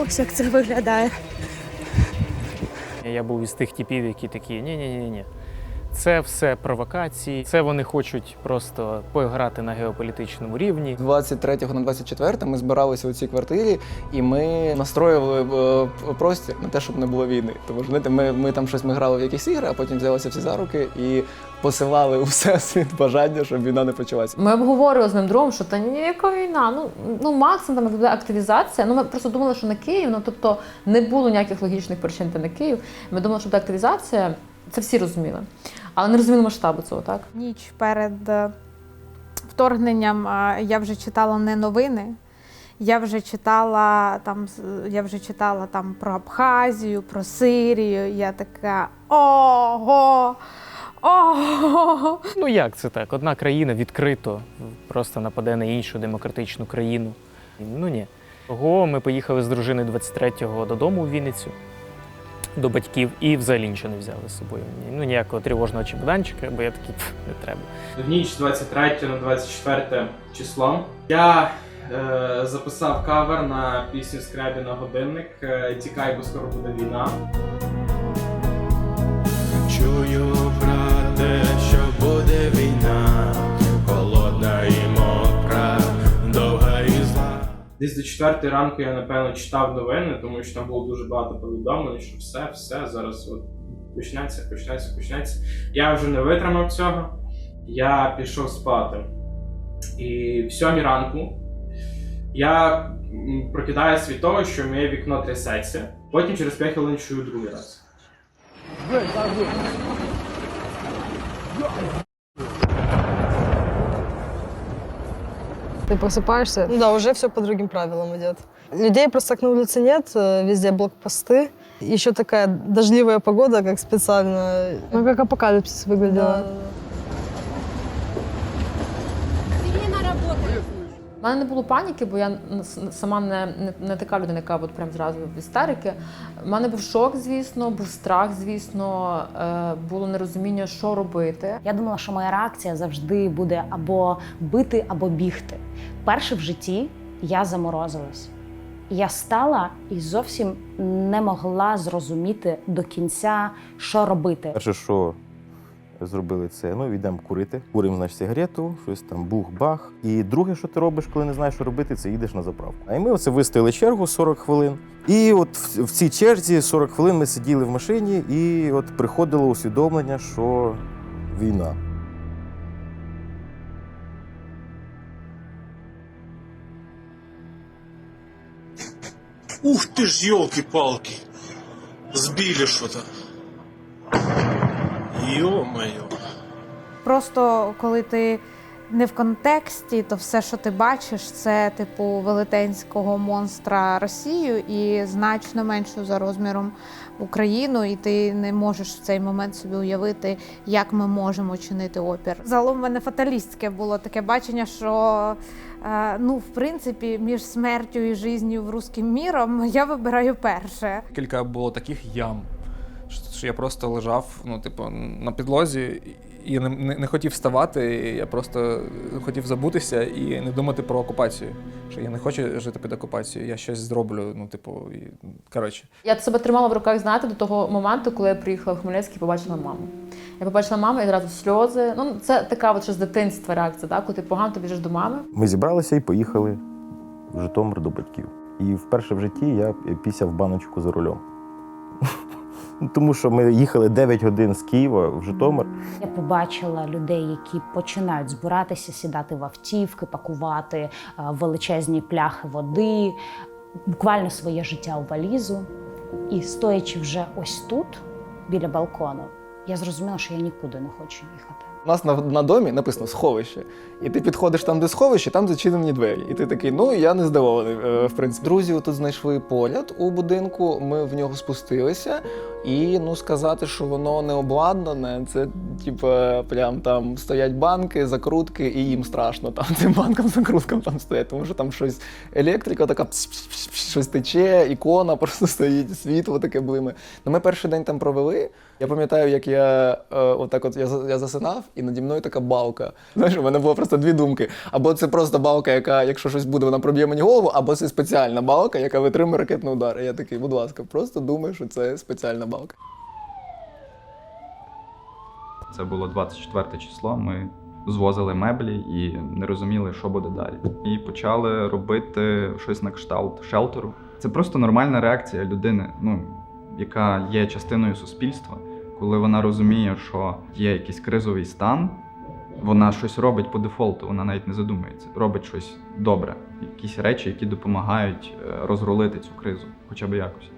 Ось як це виглядає. Я був із тих типів, які такі: ні, ні, ні, ні. Це все провокації. Це вони хочуть просто пограти на геополітичному рівні. 23 на 24 ми збиралися у цій квартирі, і ми настроювали е, простір на те, щоб не було війни. Тому знаєте, ми, ми там щось ми грали в якісь ігри, а потім взялися всі за руки і посилали у всесвіт бажання, щоб війна не почалася. Ми обговорювали з ним другом, що та ніяка війна. Ну, ну максимум там буде активізація. Ну ми просто думали, що на Київ, ну тобто не було ніяких логічних причин йти на Київ. Ми думали, що буде активізація. Це всі розуміли. Але не розуміли масштабу цього, так? Ніч перед е, вторгненням е, я вже читала не новини. Я вже читала там, я вже читала там про Абхазію, про Сирію. Я така ого. Ого! Ну як це так? Одна країна відкрито просто нападе на іншу демократичну країну. Ну ні. Того ми поїхали з дружиною 23-го додому у Вінницю до батьків і взагалі нічого не взяли з собою. Ну ніякого тривожного чемоданчика, бо я такий «Пф, не треба. В ніч 23 на 24 число я е, записав кавер на пісню Скребі на годинник е, Тікай, бо скоро буде війна. Чую, Десь до 4 ранку я напевно читав новини, тому що там було дуже багато повідомлень, що все, все зараз от почнеться, почнеться, почнеться. Я вже не витримав цього. Я пішов спати. І в сьомій ранку я прокидаюся від того, що моє вікно трясеться. Потім через 5 хвилин чую другий раз. Ты просыпаешься, Ну да, уже все по другим правилам идет. Людей просто так на улице нет, э, везде блокпосты. Еще такая дождливая погода, как специально. ну как апокалипсис выглядела. Да. У мене не було паніки, бо я н- с- сама не, не, не така людина, яка от прям зразу в істерики. У мене був шок, звісно, був страх, звісно, е, було нерозуміння, що робити. Я думала, що моя реакція завжди буде або бити, або бігти. Перше в житті я заморозилась. Я стала і зовсім не могла зрозуміти до кінця, що робити. Перше, що зробили, це ну йдемо курити. Куримо, значить, сигарету, щось там бух-бах. І друге, що ти робиш, коли не знаєш, що робити, це їдеш на заправку. А і ми оце вистояли чергу 40 хвилин. І от в цій черзі 40 хвилин ми сиділи в машині, і от приходило усвідомлення, що війна. Ух ты ж, елки-палки! Сбили что-то. Ё-моё. Просто коли ти не в контексті, то все, що ти бачиш, це типу велетенського монстра Росію і значно меншу за розміром Україну, і ти не можеш в цей момент собі уявити, як ми можемо чинити опір. Загалом в мене фаталістське було таке бачення, що е, ну, в принципі, між смертю і життю в русським міром я вибираю перше. Кілька було таких ям, що, що я просто лежав, ну, типу, на підлозі і не, не, не хотів вставати. Я просто хотів забутися і не думати про окупацію. Що я не хочу жити під окупацією, я щось зроблю. Ну, типу, і, коротше. Я себе тримала в руках, знаєте, до того моменту, коли я приїхала в Хмельницький і побачила маму. Я побачила маму і одразу сльози. Ну, це така от ще з дитинства реакція, так? коли ти погано ти біжиш до мами. Ми зібралися і поїхали в Житомир до батьків. І вперше в житті я пісяв баночку за рулем. Ну, Тому що ми їхали 9 годин з Києва в Житомир. Я побачила людей, які починають збиратися, сідати в автівки, пакувати е, величезні пляхи води, буквально своє життя у валізу. І стоячи вже ось тут, біля балкону, я зрозуміла, що я нікуди не хочу їхати. У нас на, на домі написано сховище. І ти підходиш там, де сховище, там зачинені двері. І ти такий, ну я не здивований. е, В принципі, друзі тут знайшли поряд у будинку. Ми в нього спустилися, І ну сказати, що воно не обладнане, це типа прям там стоять банки, закрутки, і їм страшно там цим банкам, закруткам там стоять, тому що там щось електрика така пс-пс-пс-пс, щось тече, ікона просто стоїть, світло таке блиме. Ну ми перший день там провели. Я пам'ятаю, як я е, отак от я, я засинав, і наді мною така балка. Знаєш, у мене було просто дві думки. Або це просто балка, яка, якщо щось буде, вона проб'є мені голову, або це спеціальна балка, яка витримує ракетний удар. І я такий, будь ласка, просто думай, що це спеціальна балка. Це було 24 число. Ми звозили меблі і не розуміли, що буде далі. І почали робити щось на кшталт шелтеру. Це просто нормальна реакція людини, ну яка є частиною суспільства, коли вона розуміє, що є якийсь кризовий стан. Вона щось робить по дефолту, вона навіть не задумується, робить щось добре, якісь речі, які допомагають е, розрулити цю кризу, хоча б якось.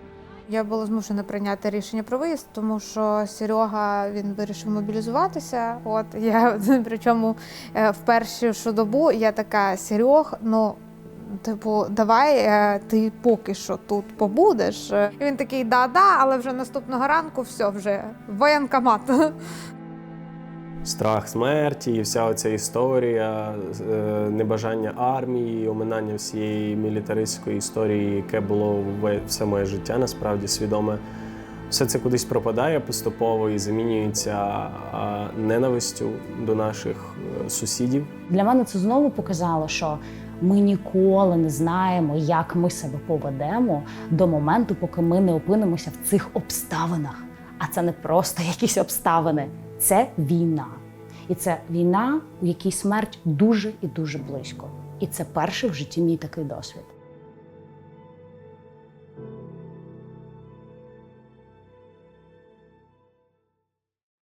Я була змушена прийняти рішення про виїзд, тому що Серега він вирішив мобілізуватися. От я причому е, в першу ж добу я така Серег, ну. Типу, давай е, ти поки що тут побудеш. І він такий, да-да, але вже наступного ранку все вже воєнкомат. страх смерті, і вся оця історія, е, небажання армії, оминання всієї мілітаристської історії, яке було все моє життя, насправді свідоме. Все це кудись пропадає поступово і замінюється ненавистю до наших е, сусідів. Для мене це знову показало, що ми ніколи не знаємо, як ми себе поведемо до моменту, поки ми не опинимося в цих обставинах. А це не просто якісь обставини, це війна. І це війна, у якій смерть дуже і дуже близько. І це перший в житті мій такий досвід.